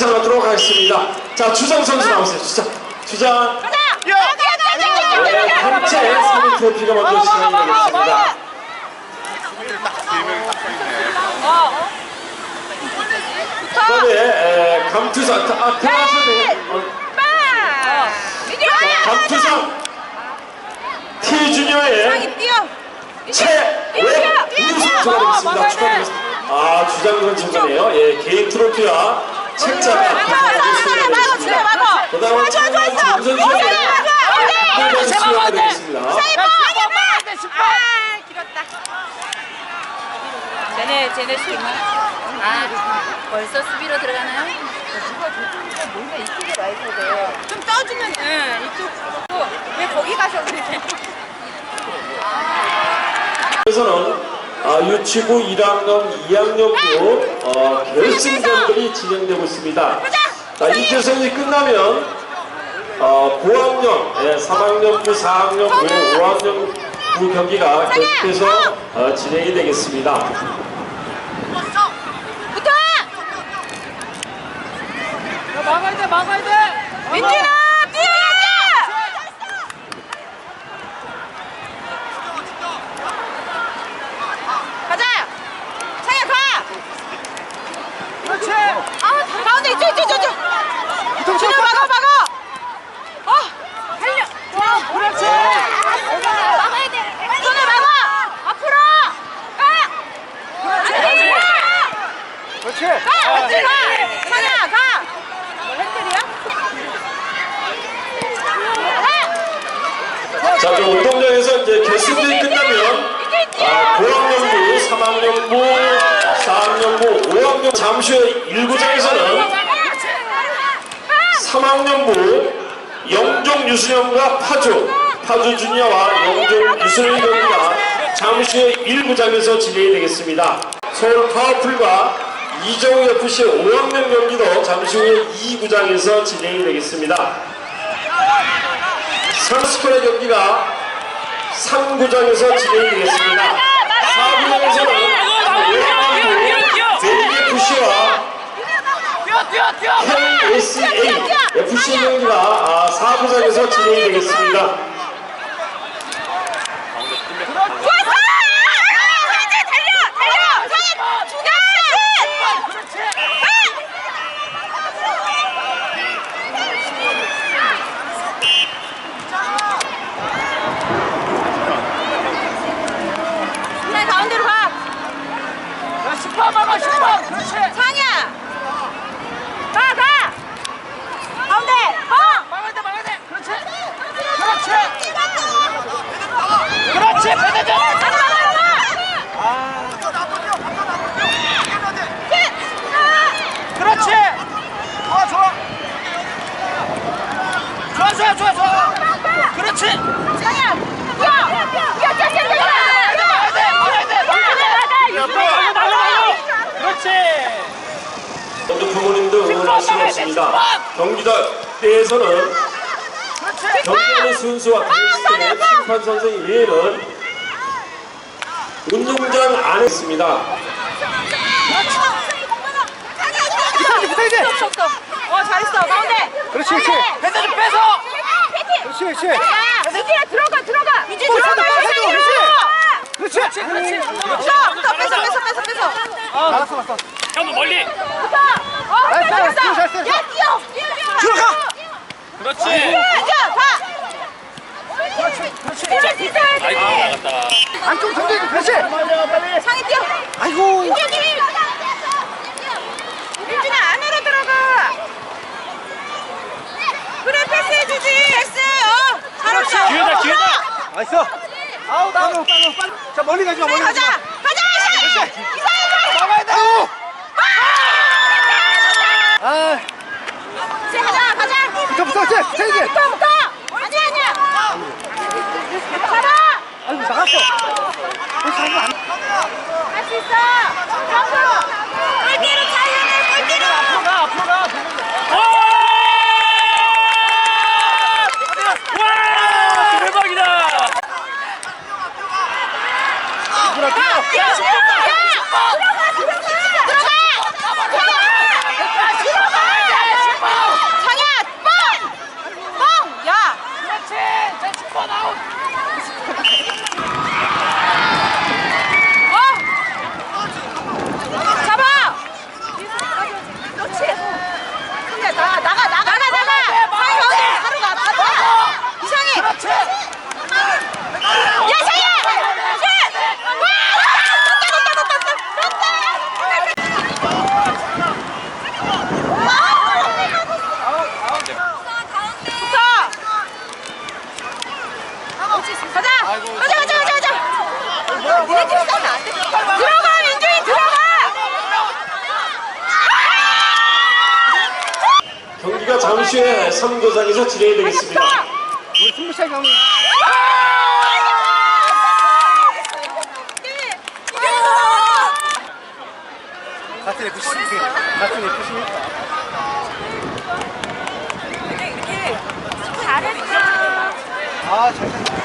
시상 하도록 하겠습니다. 자, 주장 선수 나오세요. 주장. 주장. 네, 단체 3위 트로피가 먼저 시상이 되겠습니다. 그 다음에 에, 감투상. 아, 들어가셔도 돼요. 어, 자, 감투상. T주니어의 최외우선수가 되겠습니다. 축하드립니다. 아, 주장선 선수네요. 예, 개인 트로피와 책자가 그 다음에 장선수가 되겠습니다. 쟤네 쟤네 수비 아 벌써 수비로 들어가나요? 뭔가 이쪽에 와 있어야 돼. 좀 떠주면 응 이쪽. 왜 거기 가서 그래? 그래서는 아, 유치부 1학년, 2학년부 어, 결승전들이 진행되고 있습니다. 자, 이 결승이 끝나면 어, 고학년, 예, 3학년부, 4학년부, 5학년부 경기가 계속해서 어, 진행이 되겠습니다. 막아야 돼, 막아야 돼. 민준아 뛰어! 가자! 차야 가! 그렇지. 아 가운데 이쪽 이쪽 이쪽 이쪽 준호 막아 막아! 어! 달려! 그렇지. 막아야 돼! 준호 막아! 앞으로! 가! 안돼! 그렇지. 가! 안돼 가! 차야 가! 핸들이야? 가! 자, 그 운동장에서 이제 결승전이 끝나면 아, 잠시 후 1구장에서는 3학년부 영종 유수영과 파주, 파주 주니어와 영종 유수영의 경기가 잠시 후 1구장에서 진행이 되겠습니다. 서울 파워풀과 이정우 FC의 5학년 경기도 잠시 후에 2구장에서 진행이 되겠습니다. 선수권의 경기가 3구장에서 진행이 되겠습니다. 4구장에서는 JFC와 뛰어, 뛰어, FC 경기가 아, 4구장에서 진행이 되겠습니다. 좋았어! 이제 달려! 달려! 성인! 주가! 그렇지. 자 가운데로 가! 야, 10번 막아, 10번. 그렇지. 상이야! 가! 가! 가운데! 어! 막아야 돼, 막아야 돼. 그렇지. 그렇지. 그렇지. 배대죠. 가자 가자 가자! 그렇지. 좋아, 좋아. 좋아, 좋아, 좋아, 좋아. 그렇지. 상이야! 뛰어! 뛰어! 뛰어! 뛰어! 뛰어! 막아야 돼, 막아야 돼, 막아야 돼. 막아, 막아, 막아. 그렇지. 모두 없습니다. 경기장에서는 그렇지. 경기하는 순수와 게스트의 심판 선생 이외에는 운동장 안에 있습니다. 어 잘했어 가운데 그렇지, 그렇지. 배대 좀 빼서. 그렇지, 그렇지. 야 민지야 들어가 들어가 민지 들어가 민지 그렇지. 그렇지, 그렇지. 붙어 붙어 뺏어 뺏어 뺏어 뺏어 알았어, 알았어. 형도 멀리. 붙어 어 나이스, 나이스, 잘했어 나이스, 나이스. 야 뛰어 뛰어 뛰어 들어가. 그렇지. 민지야 가 그렇지, 그렇지. 아이고 나갔다. 안쪽 동작이 그렇지. 상이 뛰어 아이고. 민준이 민준아 안으로 들어가 그래 패스 해주지 패스 어 잘했어 기회다, 기회다. 나이스. 아우, 빨리, 빨리, 빨리. 자, 멀리 가지 마, 멀리 가지 마. 가자 이사이 막아야 돼. 아우. 아, 이제 가자 가자 붙어, 붙어, 붙어. 세게. 붙어 붙어 아니야 아니야 잡아 아이고, 나갔어. 어, 잘못 안. 할 수 있어 점프 골대로 달려내 골대로 앞으로 가, 앞으로 가. 와! 대박이다. 들어가, 뛰어. 뛰어 들어가 들어가 들어가 들어가 들어가 니네 팀 싸면 안 돼. 들어가 민준이 들어가 경기가 잠시 후에 3도장에서 진행이 되겠습니다. 우리 승부차기 가면 같은 FC 같은 FC니까 잘했어 아 잘했어